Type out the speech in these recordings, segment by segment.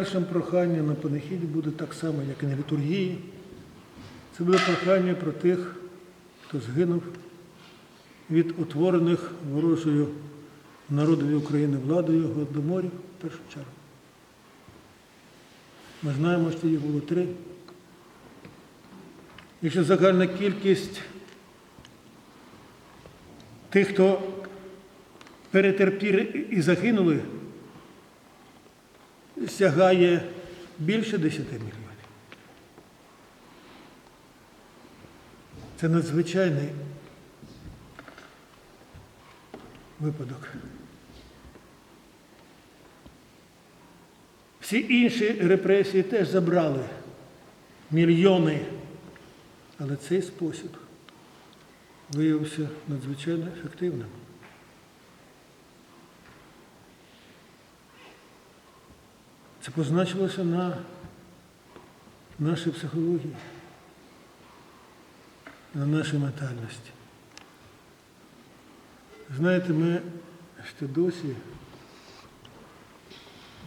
Першим проханням на панахіді буде так само, як і на літургії. Це буде прохання про тих, хто згинув від утворених ворожою народові України владою голодоморів в першу чергу. Ми знаємо, що їх було три. Якщо загальна кількість тих, хто перетерпіли і загинули, сягає більше 10 мільйонів. Це надзвичайний випадок. Всі інші репресії теж забрали мільйони, але цей спосіб виявився надзвичайно ефективним. Це позначилося на нашій психології, на нашій ментальності. Знаєте, ми ще досі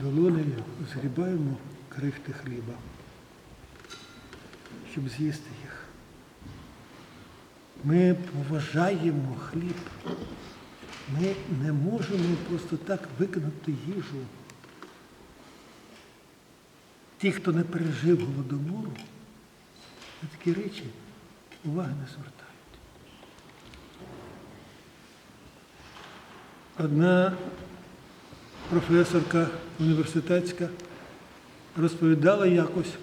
долонею згрібаємо крихти хліба, щоб з'їсти їх. Ми поважаємо хліб. Ми не можемо просто так викинути їжу. Ті, хто не пережив голодомору, на такі речі уваги не звертають. Одна професорка університетська розповідала якось,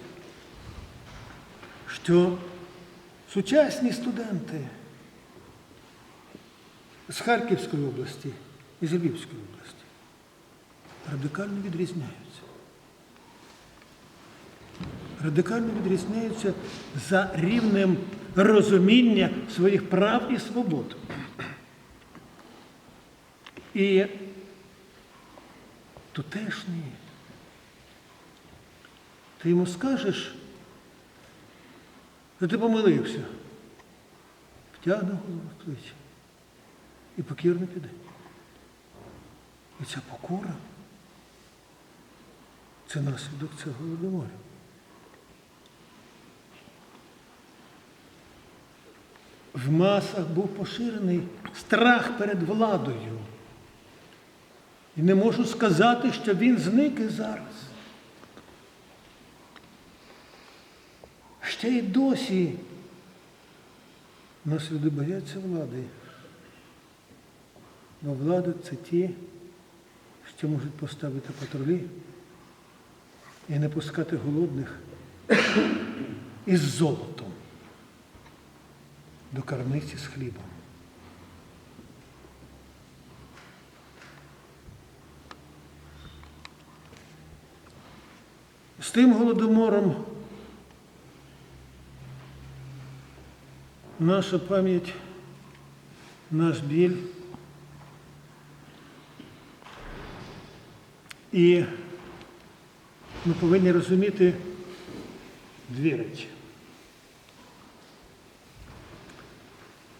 що сучасні студенти з Харківської області і з Львівської області радикально відрізняються радикально відрізняються за рівнем розуміння своїх прав і свобод. І тутешні, ти йому скажеш, що ти помилився, втягне голову в плечі і покірно піде. І ця покора це наслідок цього голодомору. В масах був поширений страх перед владою. І не можу сказати, що він зник і зараз. Ще й досі нас люди бояться влади. Бо влада це ті, що можуть поставити патрулі і не пускати голодних із золотом до карниці з хлібом. З тим голодомором наша пам'ять, наш біль і ми повинні розуміти дві речі.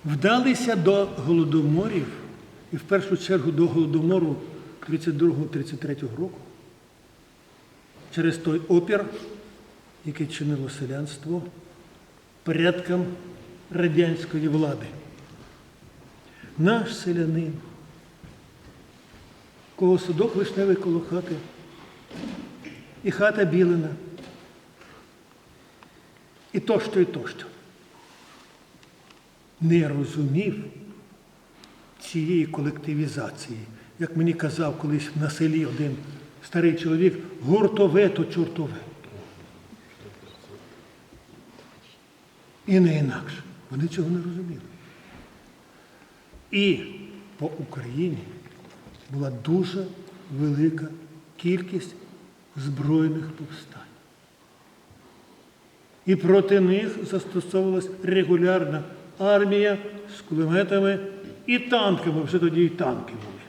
Вдалися до голодоморів, і в першу чергу до голодомору 32-33 року, через той опір, який чинило селянство порядкам радянської влади. Наш селянин, кого садок вишневий коло хати, і хата білена, і тощо, і тощо не розумів цієї колективізації. Як мені казав колись на селі один старий чоловік, гуртове то чортове. І не інакше. Вони цього не розуміли. І по Україні була дуже велика кількість збройних повстань. І проти них застосовувалась регулярна армія з кулеметами і танками, вже тоді і танки були.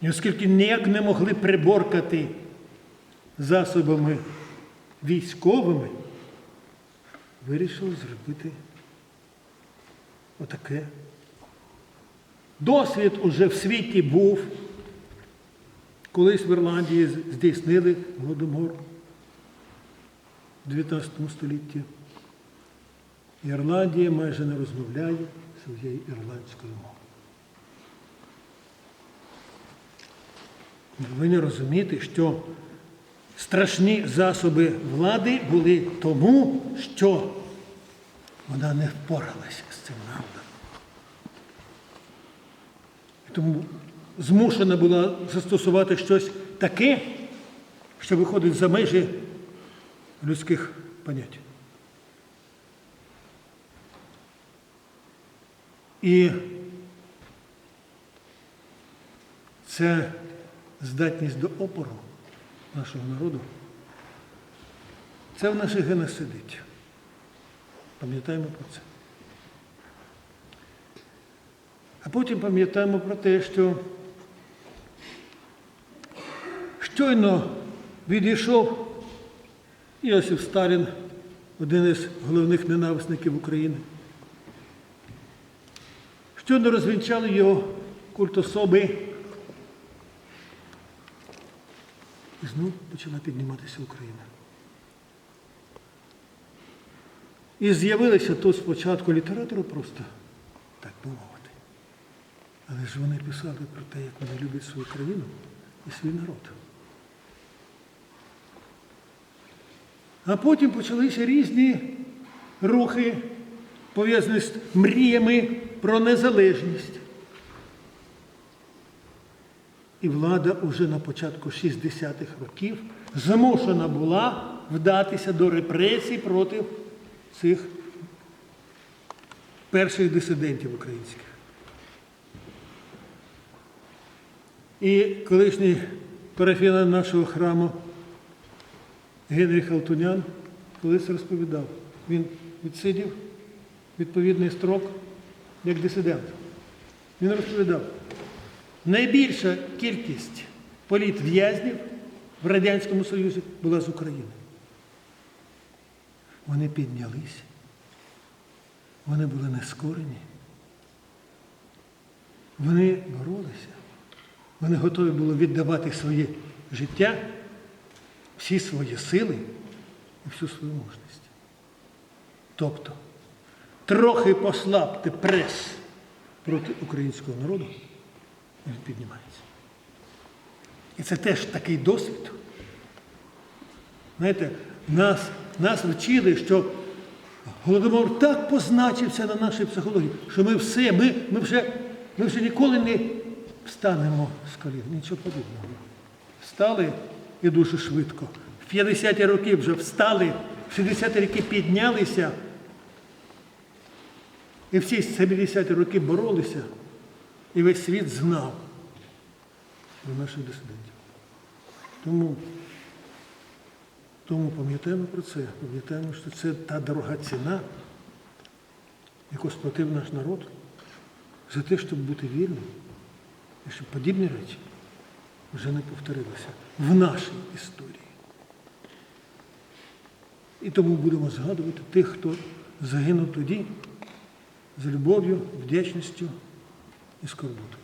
І оскільки ніяк не могли приборкати засобами військовими, вирішили зробити отаке. Досвід уже в світі був. Колись в Ірландії здійснили голодомор в 19 столітті. Ірландія майже не розмовляє своєю ірландською мовою. Ви повинні розуміти, що страшні засоби влади були тому, що вона не впоралася з цим народом. Тому змушена була застосувати щось таке, що виходить за межі людських понять. І це здатність до опору нашого народу. Це в наших генах сидить. Пам'ятаємо про це. А потім пам'ятаємо про те, що щойно відійшов Іосиф Сталін, один із головних ненависників України. Щойно розвінчали його культ особи. І знов почала підніматися Україна. І з'явилися тут спочатку літератори просто, так би мовити. Але ж вони писали про те, як вони люблять свою країну і свій народ. А потім почалися різні рухи, пов'язані з мріями про незалежність. І влада уже на початку 60-х років змушена була вдатися до репресій проти цих перших дисидентів українських. І колишній парафіян нашого храму Генріх Алтунян колись розповідав, він відсидів відповідний строк як дисидент. Він розповідав, найбільша кількість політв'язнів в Радянському Союзі була з України. Вони піднялися, вони були нескорені, вони боролися, вони готові були віддавати своє життя, всі свої сили і всю свою мужність. Тобто, трохи послабте прес проти українського народу, він піднімається. І це теж такий досвід. Знаєте, нас, нас вчили, що Голодомор так позначився на нашій психології, що ми все, ми, ми, вже, ми вже ніколи не встанемо з колін. Нічого подібного. Встали і дуже швидко. В 50-ті роки вже встали, в 60-ті роки піднялися. І всі 70-ті роки боролися, і весь світ знав про наших дисидентів. Тому, тому пам'ятаємо про це, пам'ятаємо, що це та дорога ціна, яку сплатив наш народ за те, щоб бути вільним, і щоб подібні речі вже не повторилися в нашій історії. І тому будемо згадувати тих, хто загинув тоді з любов'ю, вдячністю і скорботою.